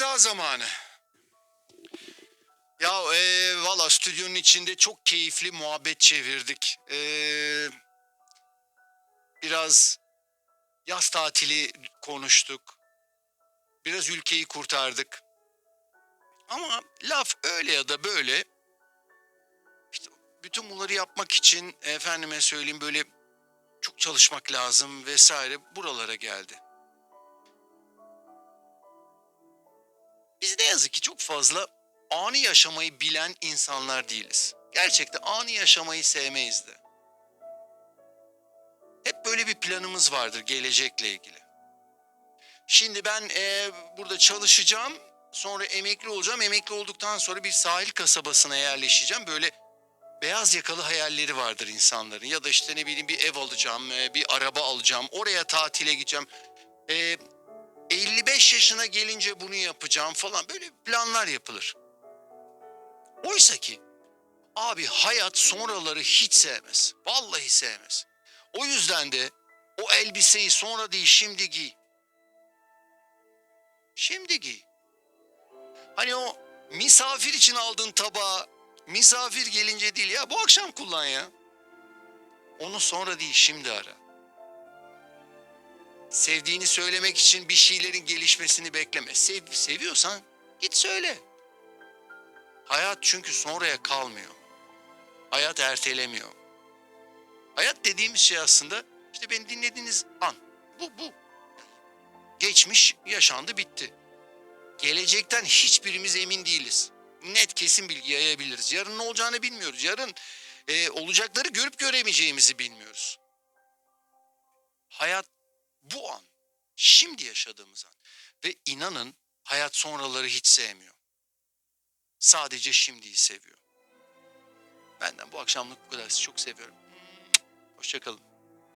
veda zamanı. Ya e, valla stüdyonun içinde çok keyifli muhabbet çevirdik. E, biraz yaz tatili konuştuk. Biraz ülkeyi kurtardık. Ama laf öyle ya da böyle. İşte bütün bunları yapmak için efendime söyleyeyim böyle çok çalışmak lazım vesaire buralara geldi. Yazık ki çok fazla anı yaşamayı bilen insanlar değiliz. Gerçekten anı yaşamayı sevmeyiz de. Hep böyle bir planımız vardır gelecekle ilgili. Şimdi ben eee, burada çalışacağım, sonra emekli olacağım. Emekli olduktan sonra bir sahil kasabasına yerleşeceğim. Böyle beyaz yakalı hayalleri vardır insanların. Ya da işte ne bileyim bir ev alacağım, eee, bir araba alacağım, oraya tatile gideceğim. Eee 55 yaşına gelince bunu yapacağım falan böyle planlar yapılır. Oysa ki abi hayat sonraları hiç sevmez. Vallahi sevmez. O yüzden de o elbiseyi sonra değil şimdi giy. Şimdi giy. Hani o misafir için aldığın tabağı misafir gelince değil ya bu akşam kullan ya. Onu sonra değil şimdi ara. Sevdiğini söylemek için bir şeylerin gelişmesini bekleme. Sev, seviyorsan git söyle. Hayat çünkü sonraya kalmıyor. Hayat ertelemiyor. Hayat dediğimiz şey aslında işte beni dinlediğiniz an. Bu bu. Geçmiş yaşandı bitti. Gelecekten hiçbirimiz emin değiliz. Net kesin bilgi yayabiliriz. Yarın ne olacağını bilmiyoruz. Yarın e, olacakları görüp göremeyeceğimizi bilmiyoruz. Hayat şimdi yaşadığımız an. Ve inanın hayat sonraları hiç sevmiyor. Sadece şimdiyi seviyor. Benden bu akşamlık bu kadar. Sizi çok seviyorum. Hoşçakalın.